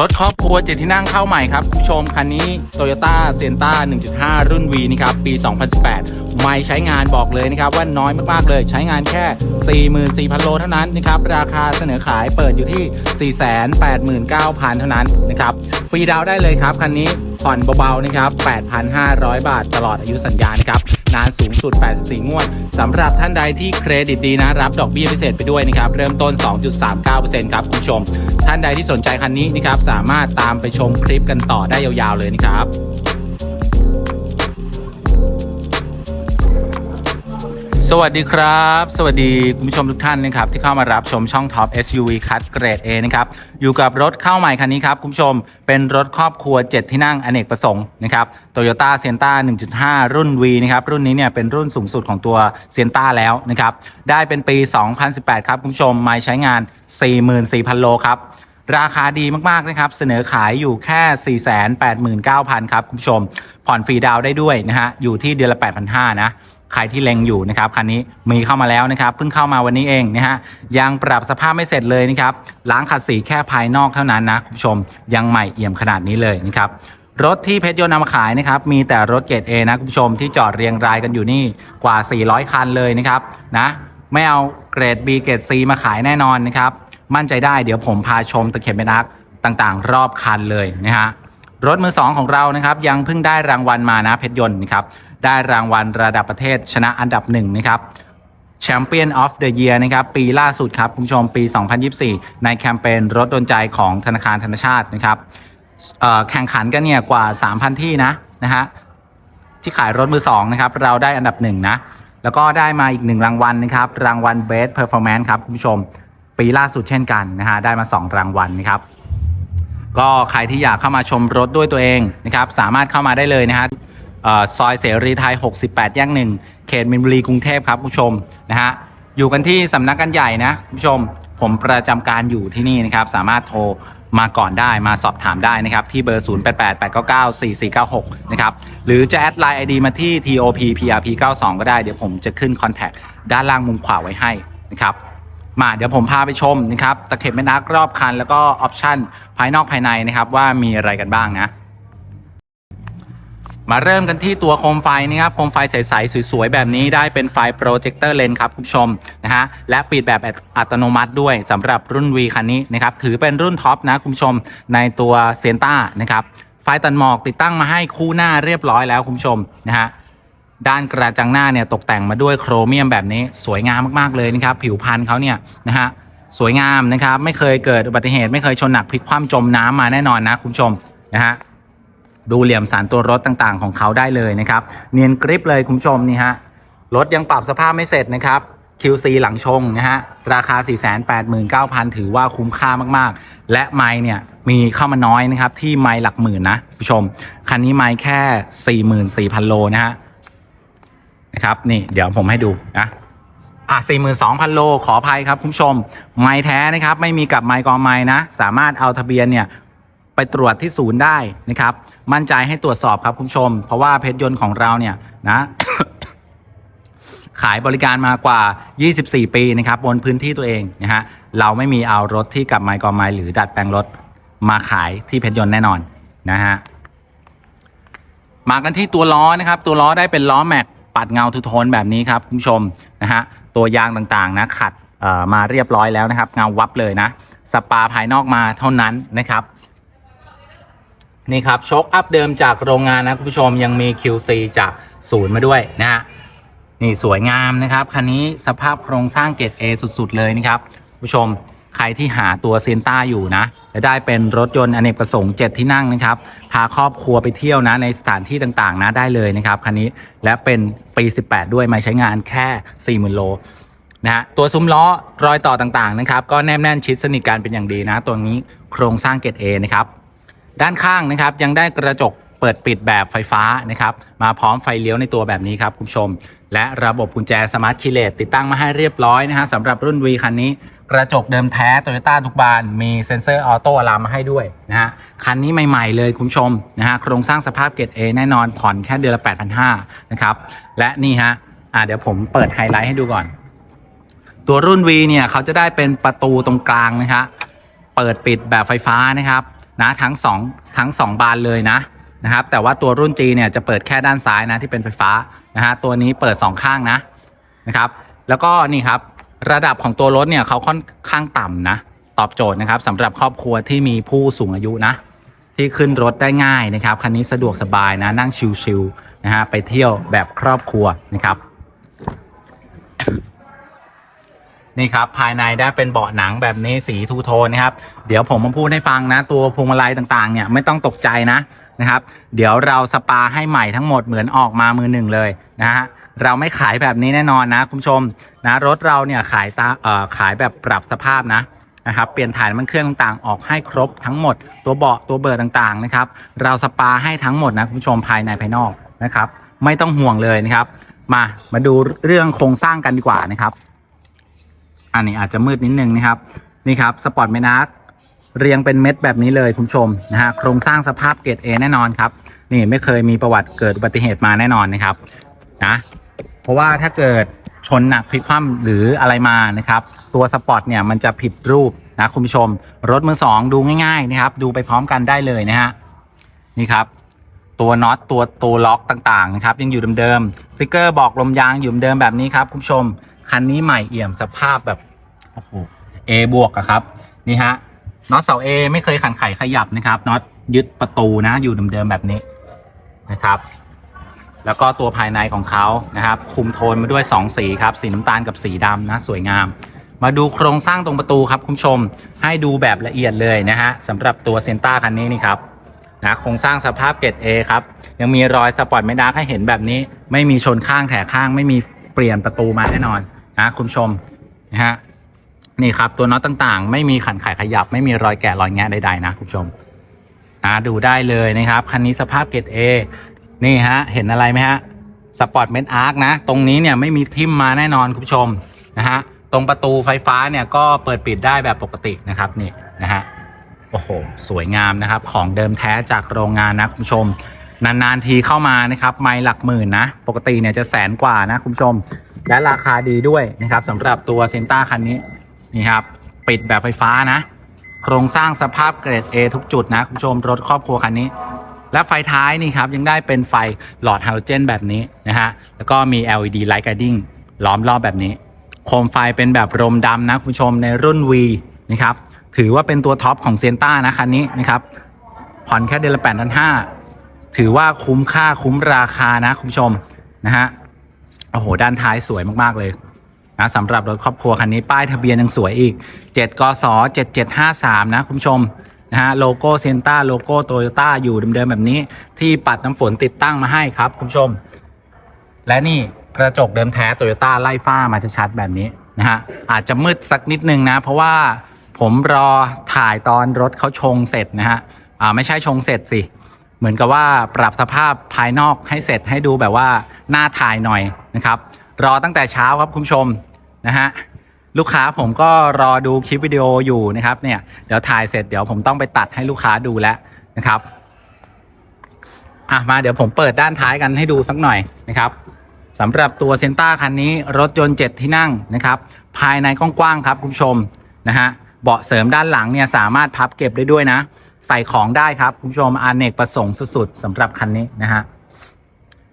รถครอบครัวเจ็ดที่นั่งเข้าใหม่ครับคุณผู้ชมคันนี้ Toyota s e n t a 1.5 รุ่น V นะครับปี 2018 ไม่ใช้งานบอกเลยนะครับว่าน้อยมากๆเลย ใช้งานแค่ 44,000 โลเท่านั้นนะครับราคาเสนอขายเปิดอยู่ที่ 489,000 เท่านั้นนะครับฟรีดาวได้เลยครับคันนี้ผ่อนเบาๆนะครับ 8,500 บาทตลอดอายุสัญญานะครับ นานสูงสุด 84 งวดสำหรับท่านใดที่เครดิตดีนะรับดอกเบี้ยพิเศษไปด้วยนะครับ เริ่มต้น 2.39%ครับคุณผู้ชม ท่านใดที่สนใจคันนี้นะครับสามารถตามไปชมคลิปกันต่อได้ยาวๆเลยนะครับ สวัสดีครับ สวัสดีคุณผู้ชมทุกท่านนะครับที่เข้ามารับชมช่อง Top SUV คัดเกรด A นะครับอยู่กับรถเข้าใหม่คันนี้ครับคุณผู้ชมเป็นรถครอบครัว 7 ที่นั่งอเนกประสงค์นะครับ Toyota s e n t a 1.5 รุ่น V นะครับรุ่นนี้เนี่ยเป็นรุ่นสูงสุดของตัว s e n t a แล้วนะครับได้เป็นปี 2018 ครับคุณผู้ชมม่ใช้งาน 44,000 โลครับราคาดีมากๆนะครับ เสนอขายอยู่แค่ 489,000 ครับ คุณผู้ชม ผ่อนฟรีดาวได้ด้วยนะฮะ อยู่ที่เดือนละ 8,500 นะ ใครที่เล็งอยู่นะครับคันนี้มีเข้ามาแล้วนะครับเพิ่งเข้ามาวันนี้เองนะฮะยังปรับสภาพไม่เสร็จเลยนะครับล้างขัดสีแค่ภายนอกเท่านั้นนะคุณผู้ชมยังใหม่เอี่ยมขนาดนี้เลยนะครับรถที่เพชรยนต์นำมาขายนะครับมีแต่รถเกรด A นะคุณผู้ชมที่จอดเรียงรายกันอยู่นี่กว่า 400 คันเลยนะครับนะไม่เอาเกรด B เกรด C มาขายแน่นอนนะครับมั่นใจได้เดี๋ยวผมพาชมตะเข็บเมนักต่างๆ รอบคันเลยนะฮะรถมือสองของเรานะครับยังเพิ่งได้รางวัลมานะเพชรยนต์นะครับ ได้รางวัลระดับประเทศชนะอันดับหนึ่งนะครับ Champion of the Year นะครับ ปีล่าสุดครับคุณผู้ชมปี 2024 ในแคมเปญรถโดนใจของธนาคารธนชาตินะครับแข่งขันกันเนี่ยกว่า 3,000 ที่นะนะฮะที่ขายรถมือสองนะครับเราได้อันดับหนึ่งนะ แล้วก็ได้มาอีกหนึ่งรางวัลนะครับ รางวัล Best Performance ครับคุณผู้ชม ปีล่าสุดเช่นกันนะฮะได้มา 2 รางวัลนะครับ ก็ใครที่อยากเข้ามาชมรถด้วยตัวเองนะครับ สามารถเข้ามาได้เลยนะฮะ ซอยเสรีไทย 68 แยกหนึ่งเขตมินบุรีกรุงเทพครับคุณผู้ชมนะฮะอยู่กันที่สำนักกันใหญ่นะคุณผู้ชม ผมประจำการอยู่ที่นี่นะครับ สามารถโทรมาก่อนได้มาสอบถามได้นะครับ ที่เบอร์ 0888994496 นะครับ หรือจะแอดไลน์ ID มาที่ TOP PRP 92 ก็ได้เดี๋ยวผมจะขึ้นคอนแทคด้านล่างมุมขวาไว้ให้นะครับ มาเดี๋ยวผมพาไปชมนะครับ ตะเข็บแม่นักรอบคัน แล้วก็ออปชั่นภายนอกภายในนะครับ ว่ามีอะไรกันบ้างนะ มาเริ่มกันที่ตัวโคมไฟนะครับโคมไฟใสๆสวยๆ แบบนี้ได้เป็นไฟโปรเจคเตอร์เลนครับคุณผู้ชมนะฮะและปิดแบบอัตโนมัติด้วยสำหรับรุ่น V คันนี้นะครับถือเป็นรุ่นท็อปนะคุณผู้ชมในตัวเซนต้านะครับไฟตัดหมอกติดตั้งมาให้คู่หน้าเรียบร้อยแล้วคุณผู้ชมนะฮะด้านกระจังหน้าเนี่ยตกแต่งมาด้วยโครเมียมแบบนี้สวยงามมากๆเลยนะครับผิวพันธุ์เขาเนี่ยนะฮะสวยงามนะครับไม่เคยเกิดอุบัติเหตุไม่เคยชนหนักพลิกคว่ำจมน้ำมาแน่นอนนะคุณผู้ชมนะฮะ ดูเหลี่ยมสารตัวรถต่างๆ ของเขาได้เลยนะครับ เนียนกริปเลยคุณผู้ชมนี่ฮะรถยังปรับสภาพไม่เสร็จนะครับ QC หลังชงนะฮะราคา 489,000 ถือว่าคุ้มค่ามากๆ และไมค์เนี่ยมีเข้ามาน้อยนะครับที่ไมค์หลักหมื่นนะคุณผู้ชม คันนี้ไมค์แค่ 44,000 โลนะฮะนะครับนี่เดี๋ยวผมให้ดูนะอะ42,000 โลขออภัยครับคุณผู้ชม ไม้แท้นะครับ ไม่มีกับไม้กองไม้นะ สามารถเอาทะเบียนเนี่ย ไปตรวจที่ศูนย์ได้นะครับ มั่นใจให้ตรวจสอบครับคุณผู้ชม เพราะว่าเพชรยนต์ของเราเนี่ยนะขายบริการมากว่า 24 ปีนะครับบนพื้นที่ตัวเองนะฮะเราไม่มีเอารถที่กลับไมค์กอไมหรือดัดแปลงรถมาขายที่เพชรยนต์แน่นอนนะฮะมากันที่ตัวล้อนะครับ ตัวล้อได้เป็นล้อแม็กปัดเงาทูโทนแบบนี้ครับคุณผู้ชมนะฮะตัวยางต่างๆนะขัดเอ่อมาเรียบร้อยแล้วนะครับ เงาวับเลยนะ สปาภายนอกมาเท่านั้นนะครับ นี่ครับโชคอัพเดิมจากโรงงานนะคุณผู้ชมยังมี QC จากศูนย์มาด้วยนะฮะนี่สวยงามนะครับคันนี้สภาพโครงสร้างเกรด A สุดๆ เลยนะครับคุณผู้ชมใครที่หาตัวเซนต้าอยู่นะและได้เป็นรถยนต์อเนกประสงค์7ที่นั่งนะครับ พาครอบครัวไปเที่ยวนะในสถานที่ต่างๆ นะได้เลยนะครับคันนี้และเป็นปี 18 ด้วยไม่ใช้งานแค่ 40,000 โลนะฮะตัวซุ้มล้อรอยต่อต่างๆนะครับ ก็แนบแน่นชิดสนิทกันเป็นอย่างดีนะ ตัวนี้โครงสร้างเกรด A นะครับ ด้านข้างนะครับยังได้กระจกเปิดปิดแบบไฟฟ้านะครับมาพร้อมไฟเลี้ยวในตัวแบบนี้ครับคุณผู้ชม และระบบกุญแจสมาร์ทคีเลตติดตั้งมาให้เรียบร้อยนะฮะสำหรับรุ่น V คันนี้ กระจกเดิมแท้โตโยต้าทุกบานมีเซ็นเซอร์ออโต้อะลามมาให้ด้วยนะฮะคันนี้ใหม่ๆเลยคุณผู้ชมนะฮะโครงสร้างสภาพเกรด A แน่นอนผ่อนแค่เดือนละ 8,500นะครับและนี่ฮะอ่าเดี๋ยวผมเปิดไฮไลท์ให้ดูก่อน ตัวรุ่น V เนี่ยเขาจะได้เป็นประตูตรงกลางนะฮะเปิดปิดแบบไฟฟ้านะครับ นะทั้งสองทั้งสองบานเลยนะนะครับ แต่ว่าตัวรุ่น G เนี่ยจะเปิดแค่ด้านซ้ายนะที่เป็นไฟฟ้านะฮะตัวนี้เปิดสองข้างนะนะครับ แล้วก็นี่ครับระดับของตัวรถเนี่ยเขาค่อนข้างต่ำนะตอบโจทย์นะครับสำหรับครอบครัวที่มีผู้สูงอายุนะที่ขึ้นรถได้ง่ายนะครับคันนี้สะดวกสบายนะนั่งชิลๆนะฮะไปเที่ยวแบบครอบครัวนะครับ นี่ครับภายในได้เป็นเบาะหนังแบบนี้สีทูโทนนะครับ เดี๋ยวผมมาพูดให้ฟังนะ ตัวพวงมาลัยต่างๆเนี่ยไม่ต้องตกใจนะนะครับ เดี๋ยวเราสปาให้ใหม่ทั้งหมดเหมือนออกมามือหนึ่งเลยนะฮะเราไม่ขายแบบนี้แน่นอนนะคุณผู้ชมนะรถเราเนี่ยขายตาเอ่อขายแบบปรับสภาพนะนะครับเปลี่ยนถ่ายน้ำมันเครื่องต่างๆ ออกให้ครบทั้งหมด ตัวเบาะตัวเบอร์ต่างๆนะครับ เราสปาให้ทั้งหมดนะคุณผู้ชมภายในภายนอกนะครับ ไม่ต้องห่วงเลยนะครับ มามาดูเรื่องโครงสร้างกันดีกว่านะครับ อันนี้อาจจะมืดนิดนึงนะครับนี่ครับสปอร์ตเมนัสเรียงเป็นเม็ดแบบนี้เลยคุณผู้ชมนะฮะโครงสร้างสภาพเกรด A แน่นอนครับนี่ไม่เคยมีประวัติเกิดอุบัติเหตุมาแน่นอนนะครับนะเพราะว่าถ้าเกิดชนหนักพลิกคว่ำหรืออะไรมานะครับตัวสปอร์ตเนี่ยมันจะผิดรูปนะคุณผู้ชม รถมือสองดูง่ายๆนะครับดูไปพร้อมกันได้เลยนะฮะนี่ครับตัวน็อตตัวตัวล็อกต่างๆนะครับยังอยู่เดิมๆสติกเกอร์บอกลมยางอยู่เดิมแบบนี้ครับคุณผู้ชม คันนี้ใหม่เอี่ยมสภาพแบบโอ้โห A บวกอะครับนี่ฮะน็อตเสา A ไม่เคยขันไขขยับนะครับน็อตยึดประตูนะอยู่เดิมๆแบบนี้นะครับ แล้วก็ตัวภายในของเขานะครับ คุมโทนมาด้วย 2 สีครับ สีน้ำตาลกับสีดำนะสวยงาม มาดูโครงสร้างตรงประตูครับคุณผู้ชมให้ดูแบบละเอียดเลยนะฮะสำหรับตัวเซนต้าคันนี้นี่ครับนะโครงสร้างสภาพเกรด A ครับยังมีรอยสปอร์ตไม่ดาร์กให้เห็นแบบนี้ ไม่มีชนข้างแถข้าง ไม่มีเปลี่ยนประตูมาแน่นอน นะคุณชมนะฮะนี่ครับตัวน็อตต่างๆ ไม่มีขันไขขยับ ไม่มีรอยแกะรอยแงะใดๆนะคุณชมนะดูได้เลยนะครับคันนี้สภาพเกรด A นี่ฮะเห็นอะไรไหมฮะสปอร์ตเมนอาร์คนะ ตรงนี้เนี่ยไม่มีทิมมาแน่นอนคุณผู้ชมนะฮะตรงประตูไฟฟ้าเนี่ยก็เปิดปิดได้แบบปกตินะครับนี่นะฮะโอ้โหสวยงามนะครับของเดิมแท้จากโรงงานนะคุณผู้ชมนานๆทีเข้ามานะครับ ไม่หลักหมื่นนะ ปกติเนี่ยจะแสนกว่านะคุณผู้ชม และราคาดีด้วยนะครับสำหรับตัวเซนต้าคันนี้นี่ครับปิดแบบไฟฟ้านะ โครงสร้างสภาพเกรด A ทุกจุดนะคุณผู้ชมรถครอบครัวคันนี้ และไฟท้ายนี่ครับยังได้เป็นไฟหลอดฮาโลเจนแบบนี้นะฮะแล้วก็มี LED light guiding ล้อมรอบแบบนี้ โคมไฟเป็นแบบรมดำนะคุณผู้ชมในรุ่น V นะครับถือว่าเป็นตัวท็อปของเซนต้านะคันนี้นะครับผ่อนแค่เดือนละแปดพันห้าถือว่าคุ้มค่าคุ้มราคานะคุณผู้ชมนะฮะ โอ้โห ด้านท้ายสวยมาก ๆ เลยนะสำหรับรถครอบครัวคันนี้ป้ายทะเบียนยังสวยอีก 7กศ7753 นะคุณผู้ชมนะฮะโลโก้เซนต้าโลโก้โตโยต้าอยู่เดิมๆแบบนี้ ที่ปัดน้ำฝนติดตั้งมาให้ครับคุณผู้ชม และนี่กระจกเดิมแท้โตโยต้าไล่ฝ้ามาชัดๆแบบนี้นะฮะอาจจะมืดสักนิดนึงนะ เพราะว่าผมรอถ่ายตอนรถเขาชงเสร็จนะฮะอ่าไม่ใช่ชงเสร็จสิ เหมือนกับว่าปรับสภาพภายนอกให้เสร็จให้ดูแบบว่าหน้าถ่ายหน่อยนะครับ รอตั้งแต่เช้าครับคุณผู้ชมนะฮะลูกค้าผมก็รอดูคลิปวิดีโออยู่นะครับเนี่ยเดี๋ยวถ่ายเสร็จเดี๋ยวผมต้องไปตัดให้ลูกค้าดูแล้วนะครับอะมาเดี๋ยวผมเปิดด้านท้ายกันให้ดูสักหน่อยนะครับสำหรับตัวเซนต้าคันนี้รถยนต์ 7 ที่นั่งนะครับ ภายในกว้างๆครับคุณผู้ชมนะฮะเบาะเสริมด้านหลังเนี่ยสามารถพับเก็บได้ด้วยนะ ใส่ของได้ครับคุณผู้ชมอเนกประสงค์สุดๆสำหรับคันนี้นะฮะ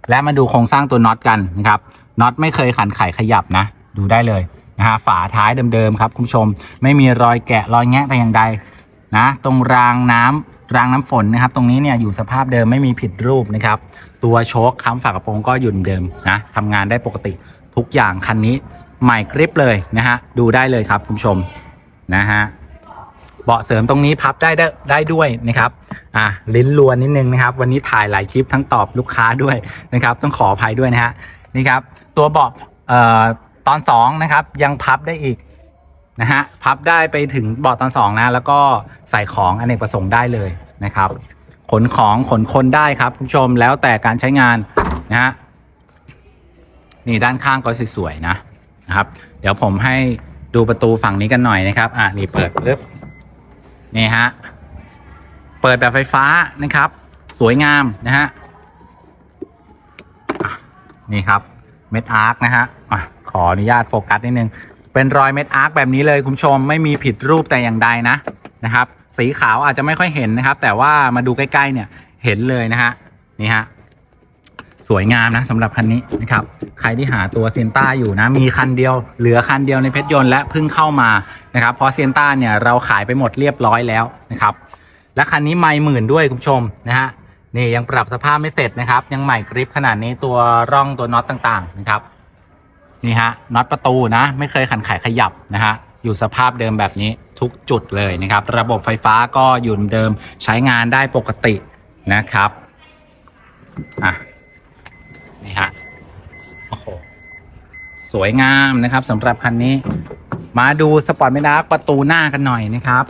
และมาดูโครงสร้างตัวน็อตกันนะครับน็อตไม่เคยขันไขขยับนะ ดูได้เลยนะฮะฝาท้ายเดิมๆครับคุณผู้ชม ไม่มีรอยแกะรอยแงะแต่อย่างใดนะตรงรางน้ำรางน้ำฝนนะครับ ตรงนี้เนี่ยอยู่สภาพเดิมไม่มีผิดรูปนะครับ ตัวโชคค้ำฝากระโปรงก็อยู่เดิมนะทำงานได้ปกติทุกอย่างคันนี้ใหม่กริปเลยนะฮะดูได้เลยครับคุณผู้ชมนะฮะ เบาะเสริมตรงนี้พับได้ได้ได้ด้วยนะครับอะลิ้นลวนนิดนึงนะครับ วันนี้ถ่ายหลายคลิปทั้งตอบลูกค้าด้วยนะครับ ต้องขออภัยด้วยนะฮะนี่ครับ ตัวเบาะเอ่อตอนสองนะครับยังพับได้อีกนะฮะพับได้ไปถึงเบาะตอนสองนะแล้วก็ใส่ของอเนกประสงค์ได้เลยนะครับขนของขนคนได้ครับคุณผู้ชมแล้วแต่การใช้งานนะฮะนี่ด้านข้างก็สวยๆนะนะครับ เดี๋ยวผมให้ดูประตูฝั่งนี้กันหน่อยนะครับ อะนี่เปิดปึ๊บ นี่ฮะ เปิดแบบไฟฟ้านะครับ สวยงามนะฮะนี่ครับเม็ดอาร์คนะฮะอะขออนุญาตโฟกัสนิดนึง เป็นรอยเม็ดอาร์คแบบนี้เลยคุณชมไม่มีผิดรูปแต่อย่างใดนะนะครับ สีขาวอาจจะไม่ค่อยเห็นนะครับ แต่ว่ามาดูใกล้ๆเนี่ยเห็นเลยนะฮะนี่ฮะ สวยงามนะสำหรับคันนี้นะครับ ใครที่หาตัวเซนต้าอยู่นะ มีคันเดียว เหลือคันเดียวในเพชรยนต์และเพิ่งเข้ามานะครับ เพราะเซนต้าเนี่ยเราขายไปหมดเรียบร้อยแล้วนะครับ และคันนี้ไม่หมื่นด้วยคุณผู้ชมนะฮะนี่ยังปรับสภาพไม่เสร็จนะครับ ยังใหม่กริปขนาดนี้ตัวร่องตัวน็อตต่างๆนะครับนี่ฮะน็อตประตูนะ ไม่เคยขันไขขยับนะฮะอยู่สภาพเดิมแบบนี้ทุกจุดเลยนะครับ ระบบไฟฟ้าก็อยู่เดิมใช้งานได้ปกตินะครับอะ นี่ฮะโอ้โหสวยงามนะครับสำหรับคันนี้ มาดูสปอร์ตไม่ดาร์กประตูหน้ากันหน่อยนะครับ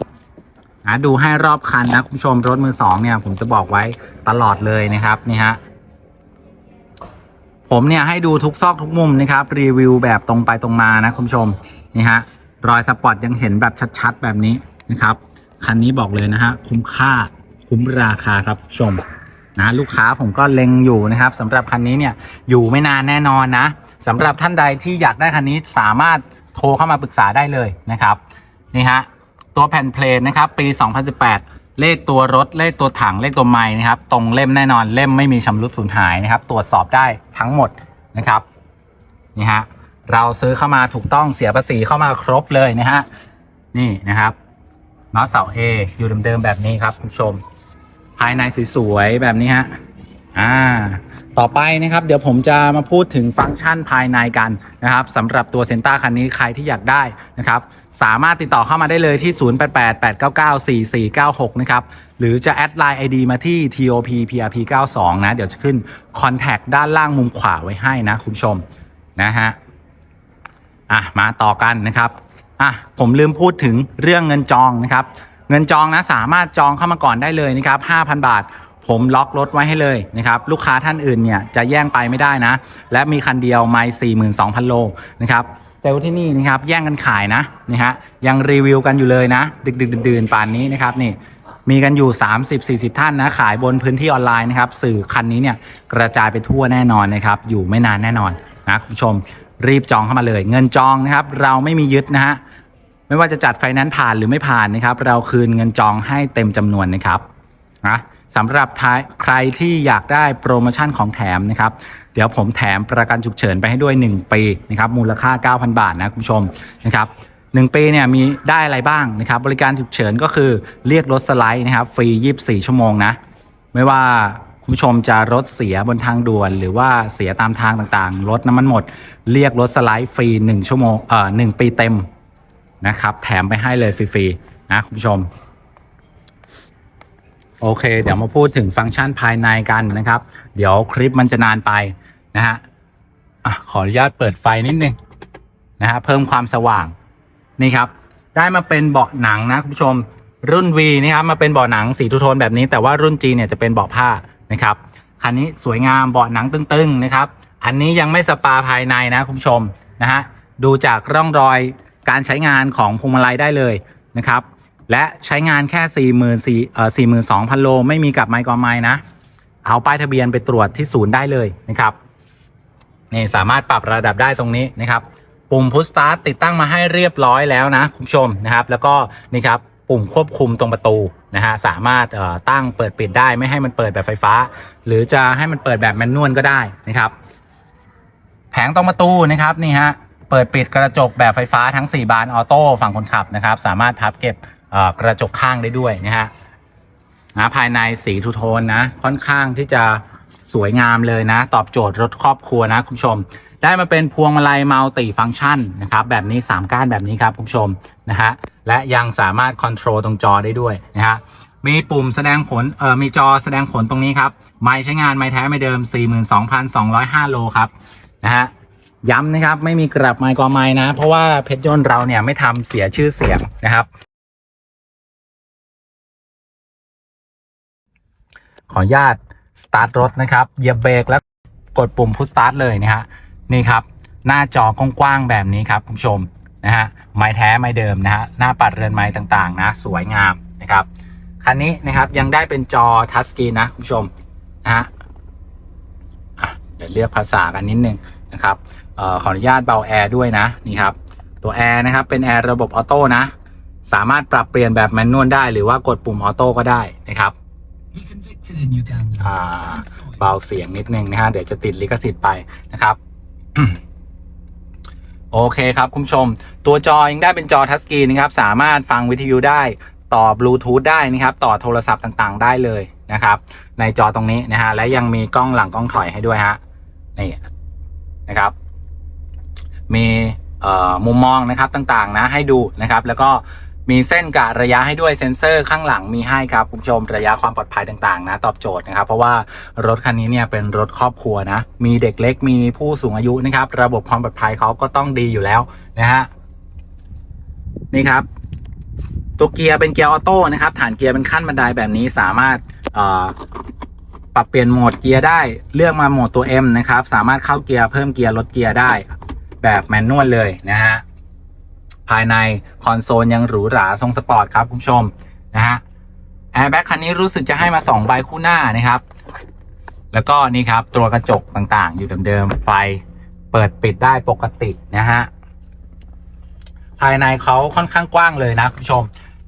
อะดูให้รอบคันนะคุณผู้ชมรถมือสองเนี่ย ผมจะบอกไว้ตลอดเลยนะครับนี่ฮะผมเนี่ยให้ดูทุกซอกทุกมุมนะครับ รีวิวแบบตรงไปตรงมานะคุณผู้ชมนี่ฮะรอยสปอร์ตยังเห็นแบบชัดๆแบบนี้นะครับคันนี้บอกเลยนะฮะคุ้มค่าคุ้มราคาครับคุณผู้ชม นะลูกค้าผมก็เล็งอยู่นะครับสำหรับคันนี้เนี่ยอยู่ไม่นานแน่นอนนะสำหรับท่านใดที่อยากได้คันนี้สามารถโทรเข้ามาปรึกษาได้เลยนะครับนี่ฮะตัวแผ่นเพลทนะครับปี 2018 เลขตัวรถเลขตัวถังเลขตัวไม้นะครับตรงเล่มแน่นอนเล่มไม่มีชำรุดสูญหายนะครับ ตรวจสอบได้ทั้งหมดนะครับนี่ฮะเราซื้อเข้ามาถูกต้องเสียภาษีเข้ามาครบเลยนะฮะนี่นะครับน็อตเสา A อยู่เดิมๆแบบนี้ครับคุณผู้ชม ภายในสวยๆแบบนี้ฮะอ่าต่อไปนะครับเดี๋ยวผมจะมาพูดถึงฟังก์ชันภายในกันนะครับสำหรับตัวเซนต้าคันนี้ใครที่อยากได้นะครับสามารถติดต่อเข้ามาได้เลยที่ 0888994496 นะครับ หรือจะแอดไลน์ ID มาที่ TOP PRP 92 นะ เดี๋ยวจะขึ้นคอนแทคด้านล่างมุมขวาไว้ให้นะคุณผู้ชมนะฮะอะมาต่อกันนะครับอะผมลืมพูดถึงเรื่องเงินจองนะครับ เงินจองนะสามารถจองเข้ามาก่อนได้เลยนะครับ5,000 บาท ผมล็อกรถไว้ให้เลยนะครับลูกค้าท่านอื่นเนี่ยจะแย่งไปไม่ได้นะ และมีคันเดียวไม่42,000 โลนะครับเซลล์ที่นี่นะครับแย่งกันขายนะนี่ฮะยังรีวิวกันอยู่เลยนะ ดึกดึกดื่นป่านนี้นะครับนี่มีกันอยู่ 30-40 ท่านนะขายบนพื้นที่ออนไลน์นะครับสื่อคันนี้เนี่ยกระจายไปทั่วแน่นอนนะครับอยู่ไม่นานแน่นอนนะคุณผู้ชมรีบจองเข้ามาเลย เงินจองนะครับเราไม่มียึดนะฮะ ไม่ว่าจะจัดไฟแนนซ์ผ่านหรือไม่ผ่านนะครับ เราคืนเงินจองให้เต็มจำนวนนะครับนะสำหรับทายใครที่อยากได้โปรโมชั่นของแถมนะครับ เดี๋ยวผมแถมประกันฉุกเฉินไปให้ด้วย 1 ปีนะครับมูลค่า 9,000 บาทนะคุณผู้ชมนะครับหนึ่งปีเนี่ยมีได้อะไรบ้างนะครับ บริการฉุกเฉินก็คือเรียกรถสไลด์นะครับ ฟรี 24 ชั่วโมงนะ ไม่ว่าคุณผู้ชมจะรถเสียบนทางด่วน หรือว่าเสียตามทางต่างๆ รถน้ำมันหมด เรียกรถสไลด์ฟรี 1 ชั่วโมงเอ่อหปีเต็ม นะครับ แถมไปให้เลยฟรีๆนะคุณผู้ชม โอเค เดี๋ยวมาพูดถึงฟังก์ชันภายในกันนะครับ เดี๋ยวคลิปมันจะนานไปนะฮะอะขออนุญาตเปิดไฟนิดนึงนะฮะเพิ่มความสว่างนี่ครับ ได้มาเป็นเบาะหนังนะคุณผู้ชมรุ่น V นี่ครับมาเป็นเบาะหนังสีทูโทนแบบนี้ แต่ว่ารุ่น G เนี่ยจะเป็นเบาะผ้านะครับคันนี้สวยงามเบาะหนังตึงๆนะครับ อันนี้ยังไม่สปาภายในนะคุณผู้ชมนะฮะดูจากร่องรอย การใช้งานของพวงมาลัยได้เลยนะครับ และใช้งานแค่4 4 0 0 0เอ่อ42,000โลไม่มีกับไมค์กอไมค์นะ เอาป้ายทะเบียนไปตรวจที่ศูนย์ได้เลยนะครับนี่สามารถปรับระดับได้ตรงนี้นะครับ ปุ่มพุชสตาร์ทติดตั้งมาให้เรียบร้อยแล้วนะคุณผู้ชมนะครับ แล้วก็นี่ครับปุ่มควบคุมตรงประตูนะฮะสามารถตั้งเปิดปิดได้ไม่ให้มันเปิดแบบไฟฟ้า หรือจะให้มันเปิดแบบแมนนวลก็ได้นะครับ แผงตรงประตูนะครับนี่ฮะ เปิดปิดกระจกแบบไฟฟ้าทั้ง 4 บานออโต้ฝั่งคนขับนะครับ สามารถพับเก็บกระจกข้างได้ด้วยนะฮะนะภายในสีทูโทนนะค่อนข้างที่จะสวยงามเลยนะ ตอบโจทย์รถครอบครัวนะคุณผู้ชม ได้มาเป็นพวงมาลัยมัลติฟังก์ชันนะครับแบบนี้ 3 ก้านแบบนี้ครับคุณผู้ชมนะฮะและยังสามารถคอนโทรลตรงจอได้ด้วยนะฮะมีปุ่มแสดงผลเอ่อมีจอแสดงผลตรงนี้ครับ ไม้ใช้งานไม้แท้ไม่เดิม 42,205 โลครับนะฮะ ย้ำนะครับ ไม่มีกลับไม้กอไม้นะ เพราะว่าเพชรยนต์เราเนี่ยไม่ทำเสียชื่อเสียงนะครับ ขออนุญาตสตาร์ทรถนะครับเหยียบเบรกแล้วกดปุ่มพุชสตาร์ทเลยนะฮะนี่ครับ หน้าจอกว้างๆแบบนี้ครับคุณผู้ชมนะฮะไม้แท้ไม้เดิมนะฮะหน้าปัดเรือนไม้ต่างๆ นะ สวยงามนะครับคันนี้นะครับยังได้เป็นจอทัชสกรีนนะคุณผู้ชมนะฮะเดี๋ยวเลือกภาษากันนิดนึงนะครับ อ่อขออนุญาตเบาแอร์ด้วยนะนี่ครับตัวแอร์นะครับเป็นแอร์ระบบออโต้นะสามารถปรับเปลี่ยนแบบแมนนวลได้หรือว่ากดปุ่มออโต้ก็ได้นะครับ He convicted in Uganda. อ่าเบาเสียงนิดนึงนะฮะเดี๋ยวจะติดลิขสิทธิ์ไปนะครับโอเคครับคุณผู้ชม ตัวจอยังได้เป็นจอทัชสกรีนนะครับ สามารถฟังวิทยุได้ต่อบลูทูธได้นะครับ ต่อโทรศัพท์ต่างๆ ได้เลยนะครับ ในจอตรงนี้นะฮะและยังมีกล้องหลังกล้องถอยให้ด้วยฮะนี่นะครับ มีมุมมองนะครับต่างๆนะให้ดูนะครับ แล้วก็มีเส้นกะระยะให้ด้วยเซ็นเซอร์ข้างหลังมีให้ครับคุณผู้ชมระยะความปลอดภัยต่างๆ นะ ตอบโจทย์นะครับ เพราะว่ารถคันนี้เนี่ยเป็นรถครอบครัวนะ มีเด็กเล็กมีผู้สูงอายุนะครับ ระบบความปลอดภัยเขาก็ต้องดีอยู่แล้วนะฮะนี่ครับ ตัวเกียร์เป็นเกียร์ออโต้นะครับ ฐานเกียร์เป็นขั้นบันไดแบบนี้สามารถปรับเปลี่ยนโหมดเกียร์ได้เลือกมาโหมดตัว M นะครับ สามารถเข้าเกียร์เพิ่มเกียร์ลดเกียร์ได้ แบบแมนนวลเลยนะฮะ ภายในคอนโซลยังหรูหราทรงสปอร์ตครับคุณผู้ชมนะฮะแอร์แบ็กคันนี้รู้สึกจะให้มา 2 ใบคู่หน้านะครับ แล้วก็นี่ครับตัวกระจกต่างๆ อยู่เดิมๆไฟเปิดปิดได้ปกตินะฮะ ภายในเขาค่อนข้างกว้างเลยนะคุณผู้ชม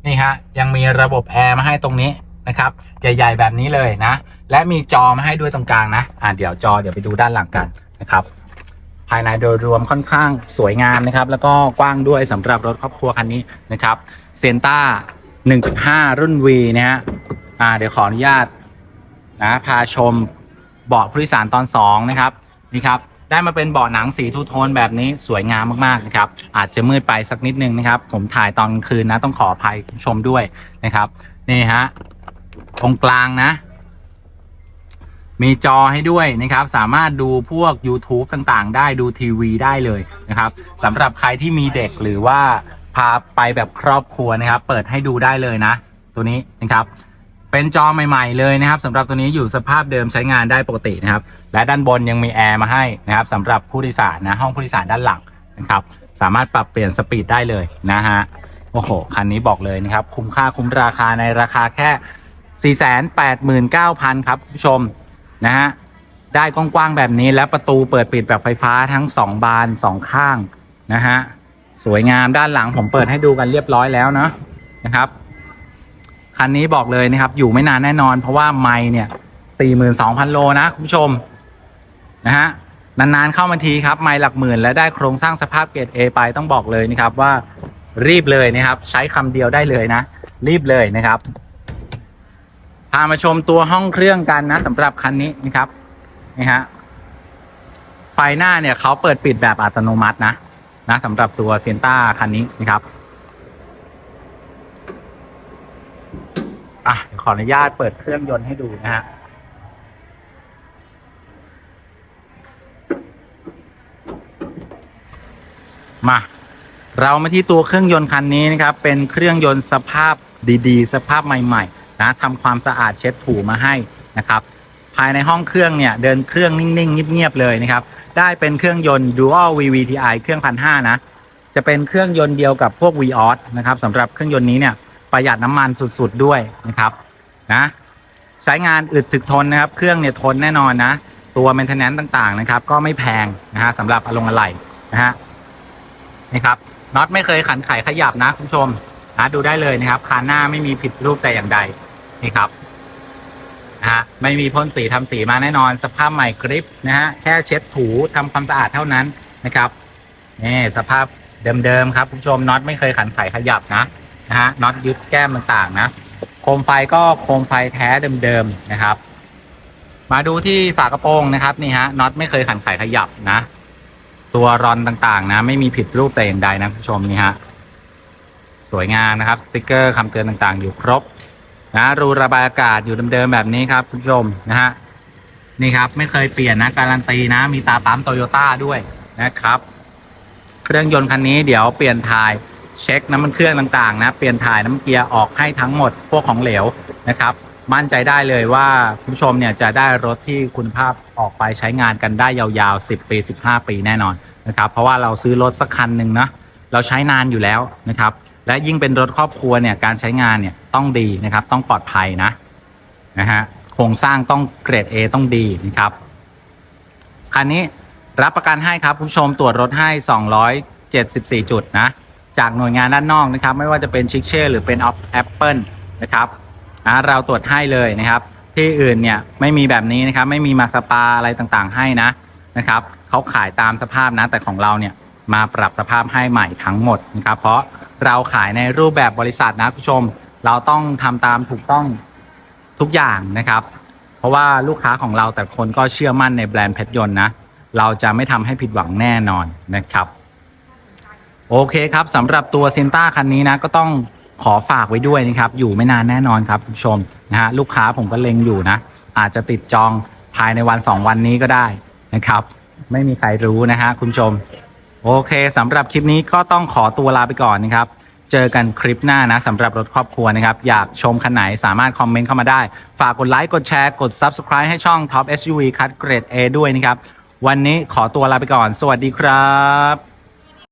นี่ฮะยังมีระบบแอร์มาให้ตรงนี้นะครับใหญ่ๆแบบนี้เลยนะ และมีจอมาให้ด้วยตรงกลางนะ อ่าเดี๋ยวจอเดี๋ยวไปดูด้านหลังกันนะครับ ภายในโดยรวมค่อนข้างสวยงามนะครับ แล้วก็กว้างด้วยสำหรับรถครอบครัวคันนี้นะครับเซนต้า1.5 รุ่น V นะฮะอ่าเดี๋ยวขออนุญาตนะพาชมเบาะผู้โดยสารตอน 2 นะครับนี่ครับได้มาเป็นเบาะหนังสีทูโทนแบบนี้สวยงามมากๆนะครับอาจจะมืดไปสักนิดนึงนะครับ ผมถ่ายตอนกลางคืนนะต้องขออภัยชมด้วยนะครับนี่ฮะตรงกลางนะ มีจอให้ด้วยนะครับ สามารถดูพวก YouTube ต่างๆ ได้ดูทีวีได้เลยนะครับสำหรับใครที่มีเด็กหรือว่าพาไปแบบครอบครัวนะครับ เปิดให้ดูได้เลยนะ ตัวนี้นะครับ เป็นจอใหม่ ๆ เลยนะครับสำหรับตัวนี้อยู่สภาพเดิมใช้งานได้ปกตินะครับ และด้านบนยังมีแอร์มาให้นะครับสำหรับผู้โดยสารนะห้องผู้โดยสารด้านหลังนะครับ สามารถปรับเปลี่ยนสปีดได้เลยนะฮะโอ้โหคันนี้บอกเลยนะครับ คุ้มค่าคุ้มราคาในราคาแค่ 489,000 ครับคุณผู้ชม นะฮะได้กว้างๆแบบนี้แล้วประตูเปิดปิดแบบไฟฟ้าทั้ง2บาน2ข้างนะฮะสวยงามด้านหลังผมเปิดให้ดูกันเรียบร้อยแล้วเนาะนะครับคันนี้บอกเลยนะครับ อยู่ไม่นานแน่นอน เพราะว่าไม่เนี่ย42,000โลนะคุณผู้ชมนะฮะนานๆเข้ามาทีครับไม่หลักหมื่น และได้โครงสร้างสภาพเกรด A ไปต้องบอกเลยนะครับว่ารีบเลยนะครับ ใช้คำเดียวได้เลยนะ รีบเลยนะครับ พามาชมตัวห้องเครื่องกันนะสำหรับคันนี้นะครับนี่ฮะไฟหน้าเนี่ยเขาเปิดปิดแบบอัตโนมัตินะนะสำหรับตัวเซนต้าคันนี้นะครับอะขออนุญาตเปิดเครื่องยนต์ให้ดูนะฮะมาเรามาที่ตัวเครื่องยนต์คันนี้นะครับ เป็นเครื่องยนต์สภาพดีๆ สภาพใหม่ ๆ นะทำความสะอาดเช็ดถูมาให้นะครับภายในห้องเครื่องเนี่ยเดินเครื่องนิ่งๆเงียบๆเลยนะครับได้เป็นเครื่องยนต์ Dual VVTi เครื่องพันห้านะจะเป็นเครื่องยนต์เดียวกับพวก Vios นะครับสำหรับเครื่องยนต์นี้เนี่ยประหยัดน้ำมันสุดๆด้วยนะครับนะใช้งานอึดถึกทนนะครับเครื่องเนี่ยทนแน่นอนนะตัว maintenance ต่างๆนะครับ ก็ไม่แพงนะฮะสำหรับอารมณ์อะไหล่นะฮะนี่ครับน็อตไม่เคยขันไขขยับนะคุณผู้ชมนะดูได้เลยนะครับคานหน้าไม่มีผิดรูปแต่อย่างใด นี่ครับนะฮะไม่มีพ่นสีทำสีมาแน่นอน สภาพใหม่กริปนะฮะแค่เช็ดถูทำความสะอาดเท่านั้นนะครับนี่สภาพเดิมๆครับคุณผู้ชมน็อตไม่เคยขันไขขยับนะนะฮะน็อตยึดแก้มต่างๆนะโคมไฟก็โคมไฟแท้เดิมๆนะครับ มาดูที่ฝากระโปรงนะครับนี่ฮะน็อตไม่เคยขันไขขยับนะ ตัวรอนต่างๆ นะ ไม่มีผิดรูปแต่อย่างใดนะคุณผู้ชมนี่ฮะสวยงามนะครับ สติกเกอร์คำเตือนต่างๆ อยู่ครบ นะรูระบายอากาศอยู่เดิมๆแบบนี้ครับคุณผู้ชมนะฮะนี่ครับ ไม่เคยเปลี่ยนนะการันตีนะ มีตาปั๊มโตโยต้าด้วยนะครับ เครื่องยนต์คันนี้เดี๋ยวเปลี่ยนถ่ายเช็คน้ำมันเครื่องต่างๆ นะ เปลี่ยนถ่ายน้ำเกียร์ออกให้ทั้งหมดพวกของเหลวนะครับ มั่นใจได้เลยว่าคุณผู้ชมเนี่ยจะได้รถที่คุณภาพออกไปใช้งานกันได้ยาวๆ 10 ปี 15 ปีแน่นอนนะครับ เพราะว่าเราซื้อรถสักคันหนึ่งนะเราใช้นานอยู่แล้วนะครับ และยิ่งเป็นรถครอบครัวเนี่ยการใช้งานเนี่ยต้องดีนะครับ ต้องปลอดภัยนะนะฮะโครงสร้างต้องเกรด A ต้องดีนะครับคันนี้รับประกันให้ครับคุณผู้ชมตรวจรถให้ 274 จุดนะจากหน่วยงานด้านนอกนะครับ ไม่ว่าจะเป็นชิคเช่หรือเป็นออฟแอปเปิลนะครับนะเราตรวจให้เลยนะครับ ที่อื่นเนี่ยไม่มีแบบนี้นะครับ ไม่มีมาสปาอะไรต่างๆให้นะนะครับเขาขายตามสภาพนะแต่ของเราเนี่ยมาปรับสภาพให้ใหม่ทั้งหมดนะครับ เพราะ เราขายในรูปแบบบริษัทนะคุณผู้ชม เราต้องทำตามถูกต้องทุกอย่างนะครับ เพราะว่าลูกค้าของเราแต่คนก็เชื่อมั่นในแบรนด์เพชรยนต์นะ เราจะไม่ทำให้ผิดหวังแน่นอนนะครับ โอเคครับสำหรับตัวเซนต้าคันนี้นะก็ต้องขอฝากไว้ด้วยนะครับ อยู่ไม่นานแน่นอนครับคุณผู้ชมนะฮะลูกค้าผมก็เล็งอยู่นะ อาจจะติดจองภายในวัน 2 วันนี้ก็ได้นะครับ ไม่มีใครรู้นะฮะคุณผู้ชม โอเคสำหรับคลิปนี้ก็ต้องขอตัวลาไปก่อนนะครับ เจอกันคลิปหน้านะสำหรับรถครอบครัวนะครับ อยากชมคันไหนสามารถคอมเมนต์เข้ามาได้ ฝากกดไลค์กดแชร์กด Subscribe ให้ช่อง Top SUV คัดเกรด A ด้วยนะครับ วันนี้ขอตัวลาไปก่อน สวัสดีครับ